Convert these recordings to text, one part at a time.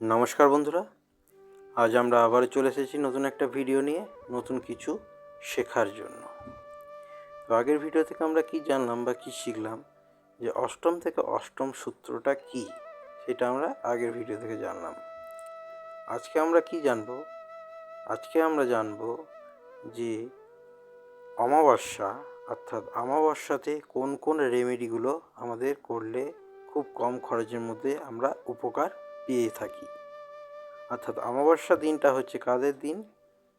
নমস্কার বন্ধুরা, আজ আমরা আবার চলে এসেছি নতুন একটা ভিডিও নিয়ে, নতুন কিছু শেখার জন্য। তো আগের ভিডিও থেকে আমরা কি জানলাম বা কি শিখলাম, যে অষ্টম থেকে অষ্টম সূত্রটা কি, সেটা আমরা আগের ভিডিও থেকে জানলাম। আজকে আমরা কি জানব? আজকে আমরা জানব যে অমাবস্যা, অর্থাৎ অমাবস্যাতে কোন কোন রেমেডিগুলো আমাদের করলে খুব কম খরচের মধ্যে আমরা উপকার পেয়ে থাকি। অর্থাৎ অমাবস্যা দিনটা হচ্ছে কাদের দিন?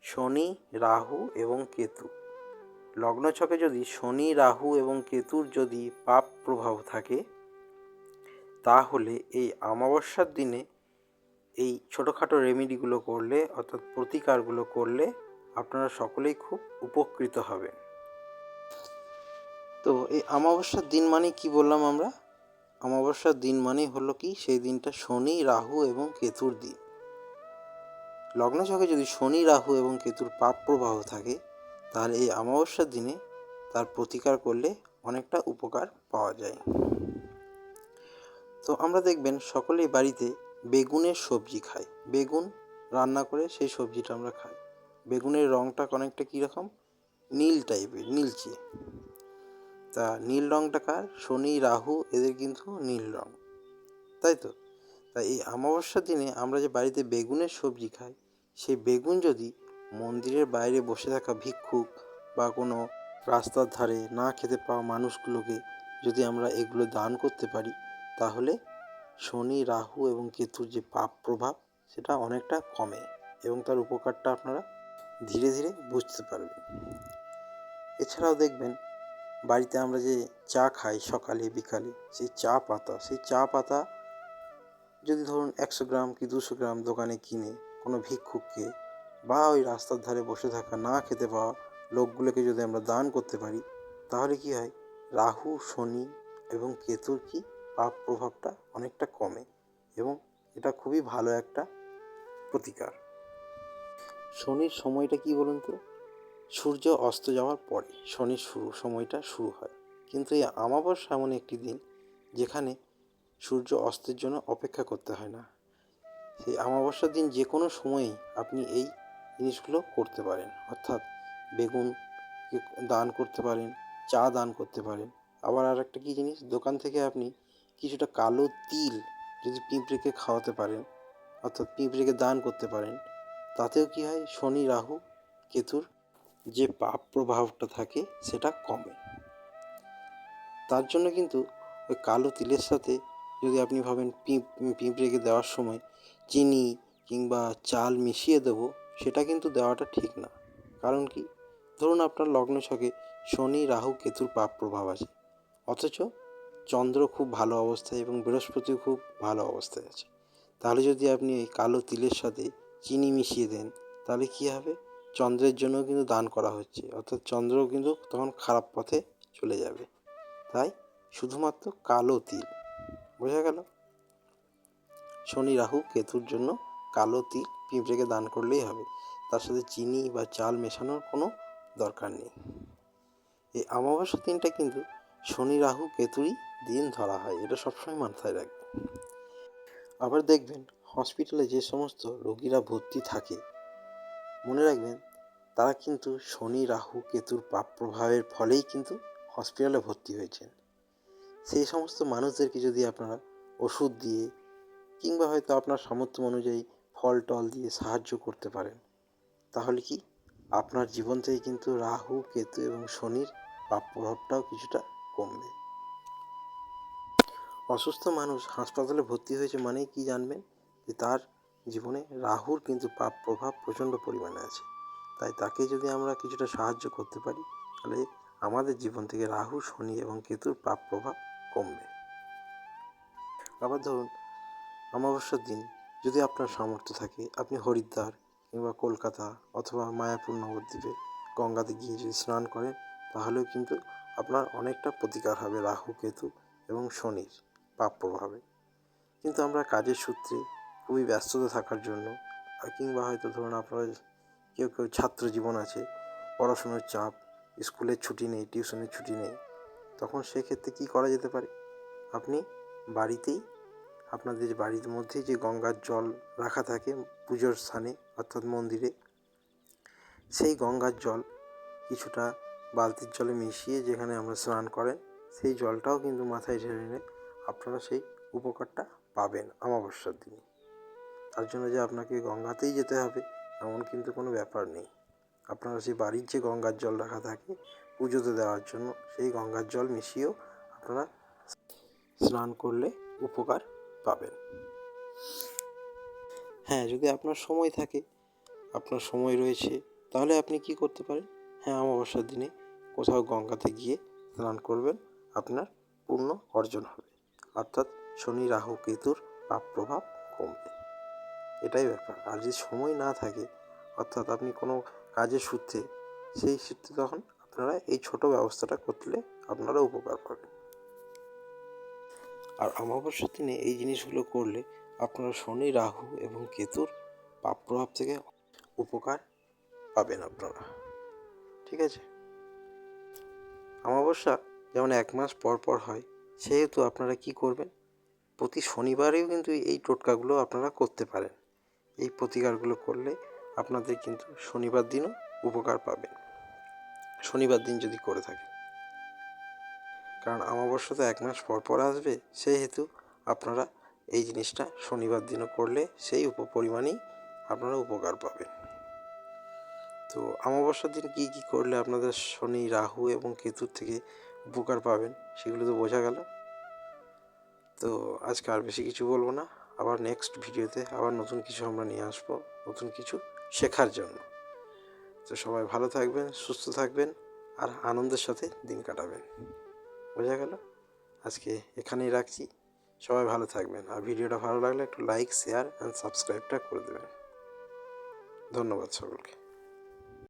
শনি, রাহু এবং কেতু। লগ্ন ছকে যদি শনি, রাহু এবং কেতুর যদি পাপ প্রভাব থাকে, তাহলে এই অমাবস্যার দিনে এই ছোটোখাটো রেমেডিগুলো করলে, অর্থাৎ প্রতিকারগুলো করলে আপনারা সকলেই খুব উপকৃত হবেন। তো এই অমাবস্যার দিন মানে কি বললাম আমরা? অমাবস্যার দিন মানে হলো কি? সেই দিনটা শনি, রাহু এবং কেতুর দিন। লগ্ন ছকে যদি শনি, রাহু এবং কেতুর পাপ প্রবাহ থাকে, তাহলে এই অমাবস্যার দিনে তার প্রতিকার করলে অনেকটা উপকার পাওয়া যায়। তো আমরা দেখবেন সকলেই বাড়িতে বেগুনের সবজি খাই বেগুন রান্না করে সেই সবজিটা আমরা খাই। বেগুনের রঙটা অনেকটা কীরকম? নীল টাইপের নীলচে। তা নীল রঙটা কার? শনি, রাহু, এদের কিন্তু নীল রং। তাই তো? তাই এই অমাবস্যার দিনে আমরা যে বাড়িতে বেগুনের সবজি খাই, সেই বেগুন যদি মন্দিরের বাইরে বসে থাকা ভিক্ষুক বা কোনো রাস্তার ধারে না খেতে পাওয়া মানুষগুলোকে যদি আমরা এগুলো দান করতে পারি, তাহলে শনি, রাহু এবং কেতুর যে পাপ প্রভাব, সেটা অনেকটা কমে এবং তার উপকারটা আপনারা ধীরে ধীরে বুঝতে পারবেন। এছাড়াও দেখবেন বাড়িতে আমরা যে চা খাই সকালে, বিকালে সেই চা পাতা সেই চা পাতা যদি ধরুন একশো গ্রাম কি দুশো গ্রাম দোকানে কিনে কোনো ভিক্ষুককে বা ওই রাস্তার ধারে বসে থাকা না খেতে পাওয়া লোকগুলোকে যদি আমরা দান করতে পারি, তাহলে কি হয়? রাহু, শনি এবং কেতুর কি পাপ প্রভাবটা অনেকটা কমে এবং এটা খুবই ভালো একটা প্রতিকার। শনির সময়টা কি বলুন তো? সূর্য অস্ত যাওয়ার পরে শনির শুরু, সময়টা শুরু হয়। কিন্তু এই আমাবস্যা এমন একটি দিন যেখানে সূর্য অস্তের জন্য অপেক্ষা করতে হয় না। সেই অমাবস্যার দিন যে কোনো সময়েই আপনি এই জিনিসগুলো করতে পারেন। অর্থাৎ বেগুন দান করতে পারেন, চা দান করতে পারেন। আবার আর একটা কী জিনিস? দোকান থেকে আপনি কিছুটা কালো তিল যদি পিঁপড়েকে খাওয়াতে পারেন, অর্থাৎ পিঁপড়েকে দান করতে পারেন, তাতেও কী হয়? শনি, রাহু, কেতুর যে পাপ প্রভাবটা থাকে সেটা কমে। তার জন্য কিন্তু ওই কালো তিলের সাথে যদি আপনি ভাবেন পিঁপড়েকে দেওয়ার সময় চিনি কিংবা চাল মিশিয়ে দেবো, সেটা কিন্তু দেওয়াটা ঠিক না। কারণ কি? ধরুন আপনার লগ্ন ছকে শনি, রাহু, কেতুর পাপ প্রভাব আছে। অথচ চন্দ্র খুব ভালো অবস্থায় এবং বৃহস্পতিও খুব ভালো অবস্থায় আছে। তাহলে যদি আপনি এই কালো তিলের সাথে চিনি মিশিয়ে দেন, তাহলে কী হবে? চন্দ্রের জন্য কিন্তু দান করা হচ্ছে। অর্থাৎ চন্দ্রও কিন্তু তখন খারাপ পথে চলে যাবে। তাই শুধুমাত্র কালো তিল। বোঝা গেল? শনি, রাহু, কেতুর জন্য কালো তিল পিঁপড়েকে দান করলেই হবে। তার সাথে চিনি বা চাল মেশানোর কোনো দরকার নেই। এই অমাবস্যা দিনটা কিন্তু শনি, রাহু, কেতুরই দিন ধরা হয়। এটা সবসময় মাথায় রাখবে আবার দেখবেন হসপিটালে যে সমস্ত রোগীরা ভর্তি থাকে মনে রাখবেন, তারা কিন্তু শনি, রাহু, কেতুর পাপ প্রভাবের ফলেই কিন্তু হসপিটালে ভর্তি হয়েছেন। সেই সমস্ত মানুষদেরকে যদি আপনারা ওষুধ দিয়ে কিংবা হয়তো আপনার সামর্থ্য অনুযায়ী ফল, টল দিয়ে সাহায্য করতে পারেন, তাহলে কি আপনার জীবন থেকে কিন্তু রাহু, কেতু এবং শনির পাপ প্রভাবটাও কিছুটা কমবে। অসুস্থ মানুষ হাসপাতালে ভর্তি হয়েছে মানেই কি জানবেন? যে তার জীবনে রাহুর কিন্তু পাপ প্রভাব প্রচণ্ড পরিমাণে আছে। তাই তাকে যদি আমরা কিছুটা সাহায্য করতে পারি, তাহলে আমাদের জীবন থেকে রাহু, শনি এবং কেতুর পাপ প্রভাব কমবে। আবার ধরুন, অমাবস্যার দিন যদি আপনার সামর্থ্য থাকে, আপনি হরিদ্বার কিংবা কলকাতা অথবা মায়াপুর নবদ্বীপে গঙ্গাতে গিয়ে যদি স্নান করেন, তাহলেও কিন্তু আপনার অনেকটা প্রতিকার হবে রাহু, কেতু এবং শনির পাপ প্রভাবে। কিন্তু আমরা কাজের সূত্রে খুবই ব্যস্ততা থাকার জন্য কিংবা হয়তো ধরুন আপনার কেউ কেউ ছাত্র জীবন আছে, পড়াশুনোর চাপ, স্কুলের ছুটি নেই, টিউশনের ছুটি নেই, তখন সেক্ষেত্রে কী করা যেতে পারে? আপনি বাড়িতেই আপনাদের বাড়ির মধ্যে যে গঙ্গার জল রাখা থাকে পুজোর স্থানে, অর্থাৎ মন্দিরে, সেই গঙ্গার জল কিছুটা বালতির জলে মিশিয়ে যেখানে আমরা স্নান করেন, সেই জলটাও কিন্তু মাথায় ঢেলে নিলে আপনারা সেই উপকারটা পাবেন অমাবস্যার দিনে। তার জন্য যে আপনাকে গঙ্গাতেই যেতে হবে, এমন কিন্তু কোনো ব্যাপার নেই। আপনারা সেই বাড়ির যে গঙ্গার জল রাখা থাকে, পুজোতে দেওয়ার জন্য সেই গঙ্গার জল মিশিয়েও আপনারা স্নান করলে উপকার পাবেন। হ্যাঁ যদি আপনার সময় থাকে, আপনার সময় রয়েছে, তাহলে আপনি কি করতে পারেন? হ্যাঁ অমাবস্যার দিনে কোথাও গঙ্গাতে গিয়ে স্নান করবেন, আপনার পূর্ণ অর্জন হবে। অর্থাৎ শনি, রাহু, কেতুর পাপ প্রভাব কমবে। এটাই ব্যাপার। আর যদি সময় না থাকে, অর্থাৎ আপনি কোনো কাজের সূত্রে, সেই সূত্রে তখন আপনারা এই ছোট ব্যবস্থাটা করলে আপনারা উপকার পাবেন। আর অমাবস্যার দিনে এই জিনিসগুলো করলে আপনারা শনি, রাহু এবং কেতুর পাপ প্রভাব থেকে উপকার পাবেন আপনারা। ঠিক আছে? অমাবস্যা যেমন এক মাস পর পর হয়, সেহেতু আপনারা কি করবেন? প্রতি শনিবারেও কিন্তু এই টোটকাগুলো আপনারা করতে পারেন। এই প্রতিকারগুলো করলে আপনাদের কিন্তু শনিবার দিনও উপকার পাবেন শনিবার দিন যদি করে থাকেন কারণ অমাবস্যা তো এক মাস পর পর আসবে সেহেতু আপনারা এই জিনিসটা শনিবার দিনও করলে সেই উপ পরিমাণেই আপনারা উপকার পাবেন। তো অমাবস্যার দিন কী কী করলে আপনাদের শনি, রাহু এবং কেতুর থেকে উপকার পাবেন, সেগুলো তো বোঝা গেল। তো আজকে আর বেশি কিছু বলব না। আবার নেক্সট ভিডিওতে আবার নতুন কিছু আমরা নিয়ে আসব, নতুন কিছু শেখার জন্য। তো সবাই ভালো থাকবেন, সুস্থ থাকবেন, আর আনন্দের সাথে দিন কাটাবেন। বোঝা গেল? আজকে এখানেই রাখছি। সবাই ভালো থাকবেন। আর ভিডিওটা ভালো লাগলে একটু লাইক শেয়ার অ্যান্ড সাবস্ক্রাইবটা করে দেবেন। ধন্যবাদ সকলকে।